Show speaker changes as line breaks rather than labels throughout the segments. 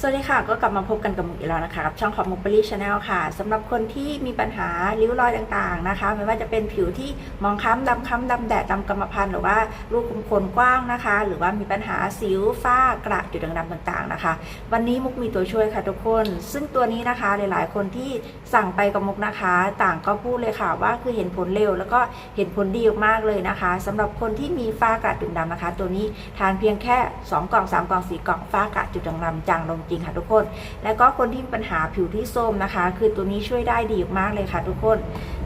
สวัสดีค่ะ ก็กลับมาพบกันกับมุกอีกแล้วนะคะกับช่องของมุกเบอรี่ชาแนลค่ะสำหรับคนที่มีปัญหาริ้วรอยต่างๆนะคะ ไม่ว่าจะเป็นผิวที่มองคล้ำดำคล้ำดำแดดดำกรรมพันธุ์หรือว่ารูขุมขนกว้างนะคะ หรือว่ามีปัญหาสิวฝ้ากระจุดด่างดำต่างๆนะคะ วันนี้มุกมีตัวช่วยค่ะทุกคน ซึ่งตัวนี้นะคะหลายๆ คนที่สั่งไปกับมุกนะคะ ต่างก็พูดเลยค่ะว่าคือเห็นผลเร็ว แล้วก็เห็นผลดีมากเลยนะคะสำหรับคนที่มีฝ้ากระจุดดำนะคะ ตัวนี้ทานเพียงแค่ 2 กล่อง 3 กล่อง 4 กล่องฝ้ากระจุดด่างดำจางลงริงค่ะทุกคน แล้วก็คนที่มีปัญหาผิวที่ส้มนะคะ คือตัวนี้ช่วยได้ดีมากเลยค่ะทุกคน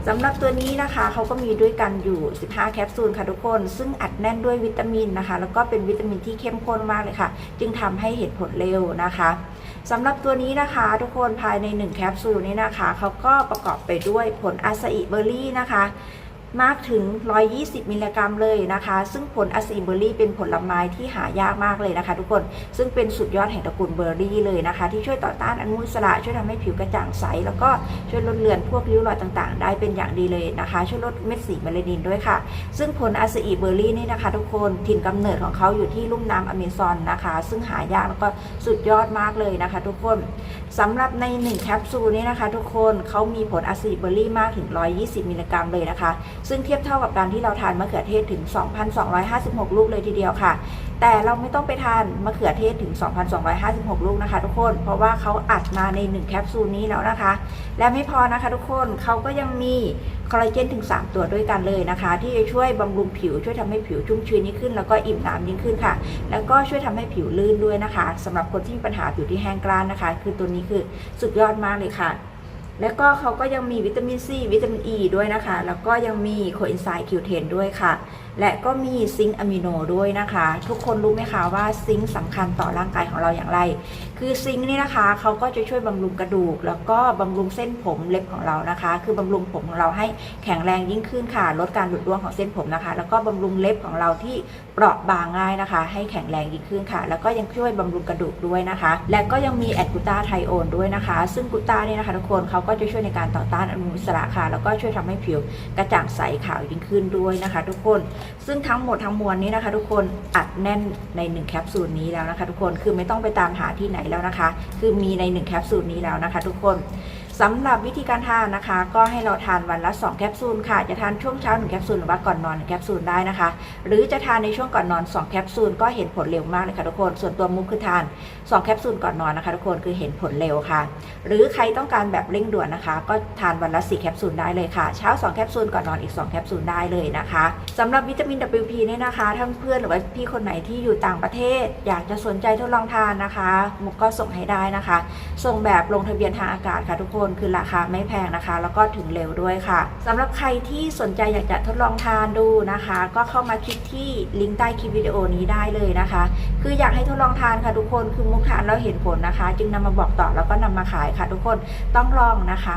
สำหรับตัวนี้นะคะเขาก็มีด้วยกันอยู่ 15 แคปซูลค่ะทุกคน ซึ่งอัดแน่นด้วยวิตามินนะคะ แล้วก็เป็นวิตามินที่เข้มข้นมากเลยค่ะ จึงทำให้เห็นผลเร็วนะคะสำหรับตัวนี้นะคะทุกคนภายใน 1 แคปซูลนี้นะคะเขาก็ประกอบไปด้วยผลอาซาอิเบอร์รี่นะคะ มากถึง 120 มิลลิกรัมเลยนะคะ ซึ่งผลอาซีเบอร์รี่เป็นผลไม้ที่หายากมากเลยนะคะ ทุกคน ซึ่งเป็นสุดยอดแห่งตระกูลเบอร์รี่เลยนะคะ ที่ช่วยต่อต้านอนุมูลอิสระช่วยทำให้ผิวกระจ่างใส แล้วก็ช่วยลดเลือนพวกริ้วรอยต่างๆ ได้เป็นอย่างดีเลยนะคะ ช่วยลดเม็ดสีเมลานินด้วยค่ะ ซึ่งผลอาซีเบอร์รี่นี่นะคะ ทุกคนถิ่นกำเนิดของเขาอยู่ที่ลุ่มน้ำอเมซอนนะคะ ซึ่งหายากแล้วก็สุดยอดมากเลยนะคะ ทุกคนสำหรับใน1แคปซูลนี้นะคะ ทุกคนเขามีผลอาซีเบอร์รี่มากถึง 120 มิลลิกรัมเลยนะคะซึ่งเทียบเท่ากับการที่เราทานมะเขือเทศถึง 2,256 ลูกเลยทีเดียวค่ะ แต่เราไม่ต้องไปทานมะเขือเทศถึง 2,256 ลูกนะคะ ทุกคน เพราะว่าเขาอัดมาใน 1 แคปซูลนี้แล้วนะคะ และไม่พอนะคะทุกคนเขาก็ยังมีคอลลาเจนถึง 3 ตัวด้วยกันเลยนะคะ ที่จะช่วยบำรุงผิวช่วยทำให้ผิวชุ่มชื้นยิ่งขึ้น แล้วก็อิ่มน้ำยิ่งขึ้นค่ะ แล้วก็ช่วยทำให้ผิวลื่นด้วยนะคะสำหรับคนที่มีปัญหาผิวที่แห้งกร้านนะคะ คือตัวนี้คือสุดยอดมากเลยค่ะ แล้วก็เขาก็ยังมีวิตามินซีวิตามินอ e ีด้วยนะคะ แล้วก็ยังมีโคเอนไซม์คิวเทนด้วยค่ะ และก็มีซิงค์อะมิโนด้วยนะคะ ทุกคนรู้ไหมคะว่าซิงค์สำคัญต่อร่างกายของเราอย่างไร คือซิงค์นี่นะคะเขาก็จะช่วยบำรุงกระดูก แล้วก็บำรุงเส้นผมเล็บของเรานะคะ คือบำรุงผมของเราให้แข็งแรงยิ่งขึ้นค่ะ ลดการหลุดร่วงของเส้นผมนะคะ แล้วก็บำรุงเล็บของเราที่เปราะบางง่ายนะคะ ให้แข็งแรงยิ่งขึ้นค่ะ แล้วก็ยังช่วยบำรุงกระดูกด้วยนะคะ และก็ยังมีแอดกูตาไทโอนด้วยนะคะ ซึ่งกูตาเนี่ยนะคะทุกคนเขาก็จะช่วยในการต่อต้านอนุมูลอิสระค่ะ แล้วก็ช่วยทำให้ผิวกระจ่างใสขาวยิ่งขึ้นด้วยนะคะ ทุกคนซึ่งทั้งหมดทั้งมวลนี้นะคะ ทุกคนอัดแน่นใน 1 แคปซูลนี้แล้วนะคะ ทุกคนคือไม่ต้องไปตามหาที่ไหนแล้วนะคะ คือมีใน 1 แคปซูลนี้แล้วนะคะ ทุกคน สำหรับวิธีการทานนะคะ ก็ให้เราทานวันละ 2 แคปซูลค่ะ จะทานช่วงเช้า 1 แคปซูลหรือว่าก่อนนอน 1 แคปซูลได้นะคะ หรือจะทานในช่วงก่อนนอน 2 แคปซูลก็เห็นผลเร็วมากเลยค่ะทุกคน ส่วนตัวมุกคือทาน 2 แคปซูลก่อนนอนนะคะทุกคนคือเห็นผลเร็วค่ะ หรือใครต้องการแบบเร่งด่วนนะคะ ก็ทานวันละ 4 แคปซูลได้เลยค่ะ เช้า 2 แคปซูลก่อนนอนอีก 2 แคปซูลได้เลยนะคะสำหรับวิตามิน WP เนี่ยนะคะถ้านเพื่อนหรือว่าพี่คนไหนที่อยู่ต่างประเทศ อยากจะสนใจทดลองทานนะคะมุกก็ส่งให้ได้นะคะ ส่งแบบลงทะเบียนทางอากาศค่ะทุกคนคือราคาไม่แพงนะคะ แล้วก็ถึงเร็วด้วยค่ะสำหรับใครที่สนใจอยากจะทดลองทานดูนะคะ ก็เข้ามาคลิกที่ลิงก์ใต้คลิปวิดีโอนี้ได้เลยนะคะ คืออยากให้ทดลองทานค่ะทุกคนคือมุกทานแล้วเห็นผลนะคะ จึงนำมาบอกต่อแล้วก็นำมาขายค่ะ ทุกคนต้องลองนะคะ